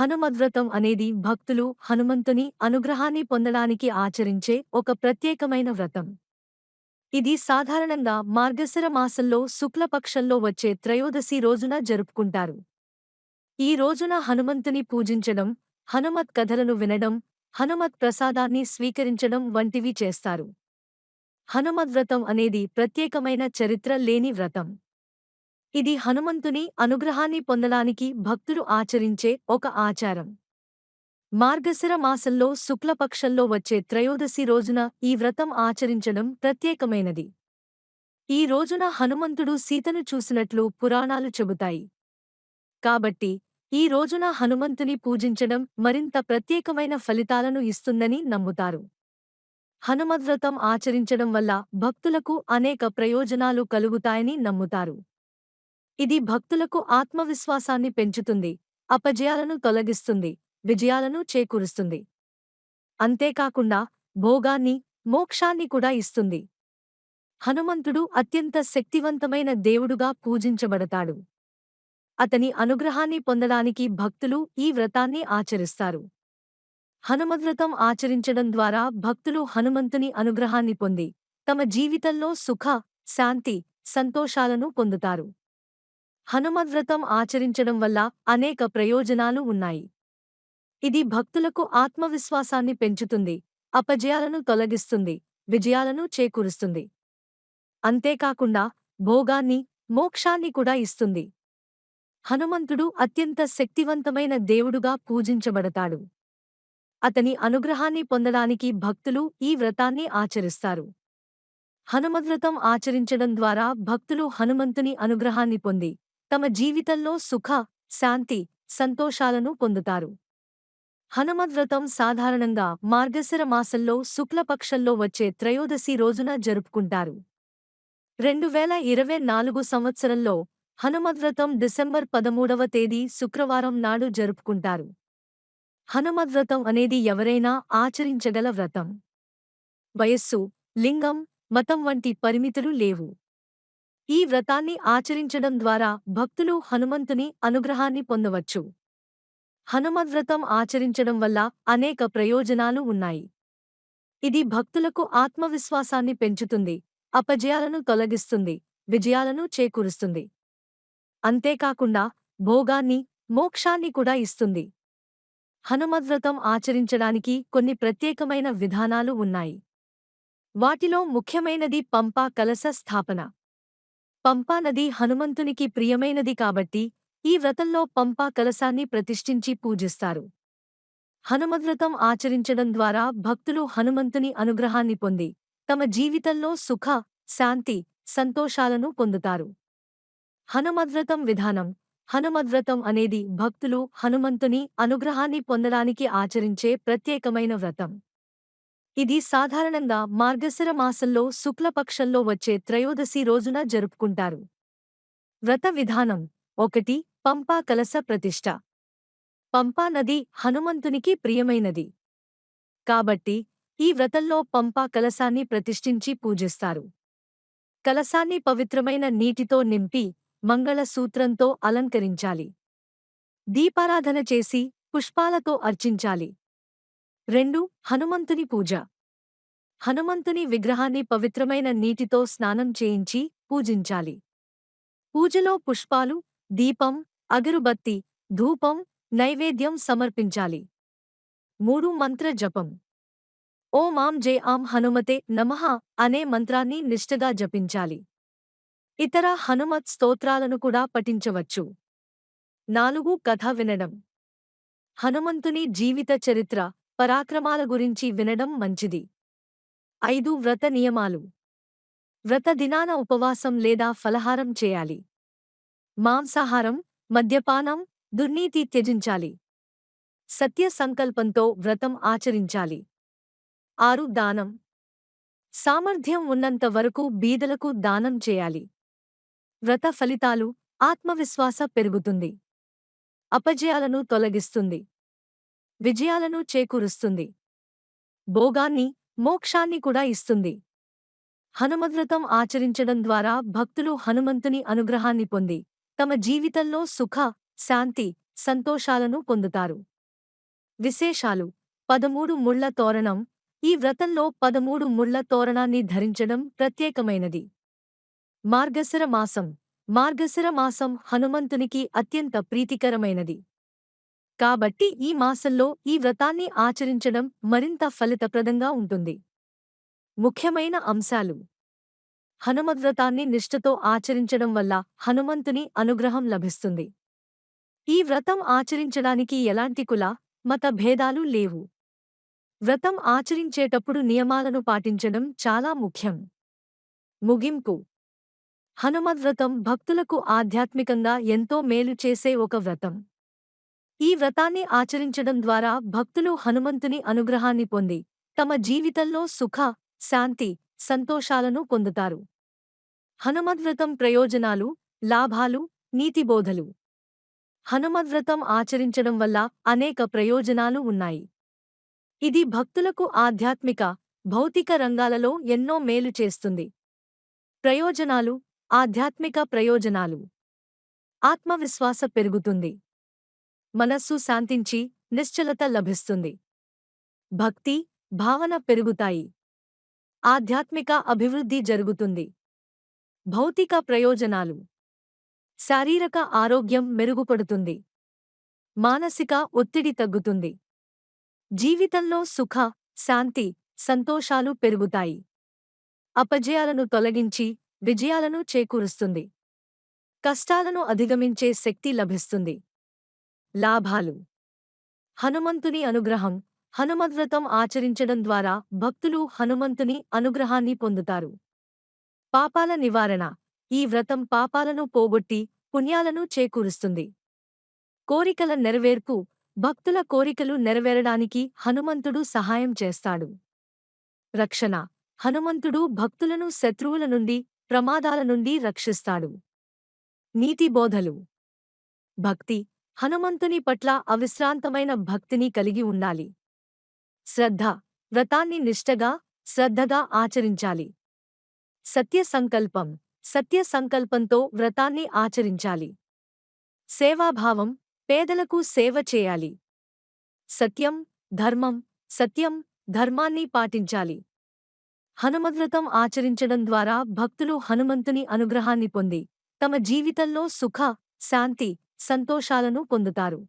హనుమద్వ్రతం అనేది భక్తులు హనుమంతుని అనుగ్రహాన్ని పొందడానికి ఆచరించే ఒక ప్రత్యేకమైన వ్రతం. ఇది సాధారణంగా మార్గశిర మాసంలో శుక్లపక్షంలో వచ్చే త్రయోదశి రోజున జరుపుకుంటారు. ఈ రోజున హనుమంతుని పూజించడం హనుమత్ కథలను వినడం హనుమత్ ప్రసాదాన్ని స్వీకరించడం వంటివి చేస్తారు. హనుమద్వ్రతం అనేది ప్రత్యేకమైన చరిత్ర లేని వ్రతం. ఇది హనుమంతుని అనుగ్రహాన్ని పొందడానికి భక్తులు ఆచరించే ఒక ఆచారం. మార్గశిర మాసంలో శుక్లపక్షంలో వచ్చే త్రయోదశి రోజున ఈ వ్రతం ఆచరించడం ప్రత్యేకమైనది. ఈ రోజున హనుమంతుడు సీతను చూసినట్లు పురాణాలు చెబుతాయి. కాబట్టి ఈ రోజున హనుమంతుని పూజించడం మరింత ప్రత్యేకమైన ఫలితాలను ఇస్తుందని నమ్ముతారు. హనుమద్వ్రతం ఆచరించడం వల్ల భక్తులకు అనేక ప్రయోజనాలు కలుగుతాయని నమ్ముతారు. ఇది భక్తులకు ఆత్మవిశ్వాసాన్ని పెంచుతుంది అపజయాలను తొలగిస్తుంది విజయాలను చేకూరుస్తుంది. అంతేకాకుండా భోగాన్ని మోక్షాన్ని కూడా ఇస్తుంది. హనుమంతుడు అత్యంత శక్తివంతమైన దేవుడుగా పూజించబడతాడు. అతని అనుగ్రహాన్ని పొందడానికి భక్తులు ఈ వ్రతాన్ని ఆచరిస్తారు. హనుమద్వ్రతం ఆచరించడం ద్వారా భక్తులు హనుమంతుని అనుగ్రహాన్ని పొంది తమ జీవితంలో సుఖ శాంతి సంతోషాలను పొందుతారు. హనుమద్వ్రతం ఆచరించడం వల్ల అనేక ప్రయోజనాలు ఉన్నాయి. ఇది భక్తులకు ఆత్మవిశ్వాసాన్ని పెంచుతుంది అపజయాలను తొలగిస్తుంది విజయాలను చేకూరుస్తుంది. అంతేకాకుండా భోగాన్ని మోక్షాన్ని కూడా ఇస్తుంది. హనుమంతుడు అత్యంత శక్తివంతమైన దేవుడుగా పూజించబడతాడు. అతని అనుగ్రహాన్ని పొందడానికి భక్తులు ఈ వ్రతాన్ని ఆచరిస్తారు. హనుమద్వ్రతం ఆచరించడం ద్వారా భక్తులు హనుమంతుని అనుగ్రహాన్ని పొంది తమ జీవితంలో సుఖ శాంతి సంతోషాలను పొందుతారు. హనుమద్వ్రతం సాధారణంగా మార్గశిర మాసంలో శుక్లపక్షంలో వచ్చే త్రయోదశి రోజున జరుపుకుంటారు. రెండు వేల ఇరవై నాలుగు సంవత్సరంలో హనుమద్వ్రతం డిసెంబర్ పదమూడవ తేదీ శుక్రవారం నాడు జరుపుకుంటారు. హనుమద్వ్రతం అనేది ఎవరైనా ఆచరించగల వ్రతం. వయస్సు లింగం మతం వంటి పరిమితులు లేవు. ఈ వ్రతాన్ని ఆచరించడం ద్వారా భక్తులు హనుమంతుని అనుగ్రహాన్ని పొందవచ్చు. హనుమద్వ్రతం ఆచరించడం వల్ల అనేక ప్రయోజనాలు ఉన్నాయి. ఇది భక్తులకు ఆత్మవిశ్వాసాన్ని పెంచుతుంది అపజయాలను తొలగిస్తుంది విజయాలను చేకూరుస్తుంది. అంతేకాకుండా భోగాన్ని మోక్షాన్ని కూడా ఇస్తుంది. హనుమద్వ్రతం ఆచరించడానికి కొన్ని ప్రత్యేకమైన విధానాలు ఉన్నాయి. వాటిలో ముఖ్యమైనది పంపా కలశ స్థాపన. పంపా నది హనుమంతునికి ప్రియమైనది కాబట్టి ఈ వ్రతంలో పంపా కలశాన్ని ప్రతిష్ఠించి పూజిస్తారు. హనుమద్వ్రతం ఆచరించడం ద్వారా భక్తులు హనుమంతుని అనుగ్రహాన్ని పొంది తమ జీవితంలో సుఖ శాంతి సంతోషాలను పొందుతారు. హనుమద్వ్రతం విధానం. హనుమద్వ్రతం అనేది భక్తులు హనుమంతుని అనుగ్రహాన్ని పొందడానికి ఆచరించే ప్రత్యేకమైన వ్రతం. ఇది సాధారణంగా మార్గశిర మాసంలో శుక్లపక్షంలో వచ్చే త్రయోదశి రోజున జరుపుకుంటారు. వ్రత విధానం ఒకటి పంపా కలస ప్రతిష్ఠ పంపా నది హనుమంతునికి ప్రియమైనది. కాబట్టి ఈ వ్రతంలో పంపా కలసాన్ని ప్రతిష్ఠించి పూజిస్తారు. కలసాన్ని పవిత్రమైన నీటితో నింపి మంగళసూత్రంతో అలంకరించాలి. దీపారాధన చేసి పుష్పాలతో అర్చించాలి. రెండు హనుమంతుని పూజ. హనుమంతుని విగ్రహాన్ని పవిత్రమైన నీటితో స్నానం చేయించి పూజించాలి. పూజలో పుష్పాలు దీపం అగరుబత్తి ధూపం నైవేద్యం సమర్పించాలి. మూడు మంత్ర జపం. ఓం ఆం జే ఆం హనుమతే నమః అనే మంత్రాన్ని నిష్ఠగా జపించాలి. ఇతర హనుమత్ స్తోత్రాలను కూడా పఠించవచ్చు. నాలుగు కథ వినడం. హనుమంతుని జీవిత చరిత్ర పరాక్రమాల గురించి వినడం మంచిది. ఐదు వ్రత నియమాలు. వ్రత దినాన ఉపవాసం లేదా ఫలహారం చేయాలి. మాంసాహారం మద్యపానం దుర్నీతి త్యజించాలి. సత్య సంకల్పంతో వ్రతం ఆచరించాలి. ఆరు దానం. సామర్థ్యం ఉన్నంత వరకు బీదలకు దానం చేయాలి. వ్రత ఫలితాలు ఆత్మవిశ్వాస పెరుగుతుంది. అపజయాలను తొలగిస్తుంది. విజయాలను చేకూరుస్తుంది. భోగాన్ని మోక్షాన్ని కూడా ఇస్తుంది. హనుమద్రతం ఆచరించడం ద్వారా భక్తులు హనుమంతుని అనుగ్రహాన్ని పొంది తమ జీవితంలో సుఖ శాంతి సంతోషాలను పొందుతారు. విశేషాలు. పదమూడు ముళ్ళ తోరణం. ఈ వ్రతంలో పదమూడు ముళ్ళ తోరణాన్ని ధరించడం ప్రత్యేకమైనది. మార్గశిర మాసం. మార్గశిర మాసం హనుమంతునికి అత్యంత ప్రీతికరమైనది. కాబట్టి ఈ మాసంలో ఈ వ్రతాన్ని ఆచరించడం మరింత ఫలితప్రదంగా ఉంటుంది. ముఖ్యమైన అంశాలు. హనుమద్వ్రతాన్ని నిష్ఠతో ఆచరించడం వల్ల హనుమంతుని అనుగ్రహం లభిస్తుంది. ఈ వ్రతం ఆచరించడానికి ఎలాంటి కుల మత భేదాలు లేవు. వ్రతం ఆచరించేటప్పుడు నియమాలను పాటించడం చాలా ముఖ్యం. ముగింపు. హనుమద్వ్రతం భక్తులకు ఆధ్యాత్మికంగా ఎంతో మేలు చేసే ఒక వ్రతం. ఈ వ్రతాన్ని ఆచరించడం ద్వారా భక్తులు హనుమంతుని అనుగ్రహాన్ని పొంది తమ జీవితంలో సుఖ శాంతి సంతోషాలను పొందుతారు. హనుమద్వ్రతం ప్రయోజనాలు లాభాలు నీతిబోధలు హనుమద్వ్రతం ఆచరించడం వల్ల అనేక ప్రయోజనాలు ఉన్నాయి. ఇది భక్తులకు ఆధ్యాత్మిక భౌతిక రంగాలలో ఎన్నో మేలు చేస్తుంది. ప్రయోజనాలు ఆధ్యాత్మిక ప్రయోజనాలు. ఆత్మవిశ్వాస పెరుగుతుంది. మనస్సు శాంతించి నిశ్చలత లభిస్తుంది. భక్తి భావన పెరుగుతాయి. ఆధ్యాత్మిక అభివృద్ధి జరుగుతుంది. భౌతిక ప్రయోజనాలు. శారీరక ఆరోగ్యం మెరుగుపడుతుంది. మానసిక ఒత్తిడి తగ్గుతుంది. జీవితంలో సుఖ శాంతి సంతోషాలు పెరుగుతాయి. అపజయాలను తొలగించి విజయాలను చేకూరుస్తుంది. కష్టాలను అధిగమించే శక్తి లభిస్తుంది. లాభాలు. హనుమంతుని అనుగ్రహం హనుమద్వ్రతం ఆచరించడం ద్వారా భక్తులు హనుమంతుని అనుగ్రహాన్ని పొందుతారు. పాపాల నివారణ ఈ వ్రతం పాపాలను పోగొట్టి పుణ్యాలను చేకూరుస్తుంది. కోరికల నెరవేర్పు భక్తుల కోరికలు నెరవేరడానికి హనుమంతుడు సహాయం చేస్తాడు. రక్షణ హనుమంతుడు భక్తులను శత్రువుల నుండి ప్రమాదాల నుండి రక్షిస్తాడు. నీతిబోధలు భక్తి హనుమంతుని పట్ల అవిశ్రాంతమైన భక్తిని కలిగి ఉండాలి. శ్రద్ధ వ్రతాన్ని నిష్టగా శ్రద్ధగా ఆచరించాలి. సత్య సంకల్పం సత్య సంకల్పంతో వ్రతాన్ని ఆచరించాలి. సేవాభావం పేదలకు సేవ చేయాలి. సత్యం ధర్మం సత్యం ధర్మాన్ని పాటించాలి. హనుమద్వ్రతం ఆచరించడం ద్వారా భక్తులు హనుమంతుని అనుగ్రహాన్ని పొంది తమ జీవితంలో సుఖ శాంతి సంతోషాలను పొందుతారు.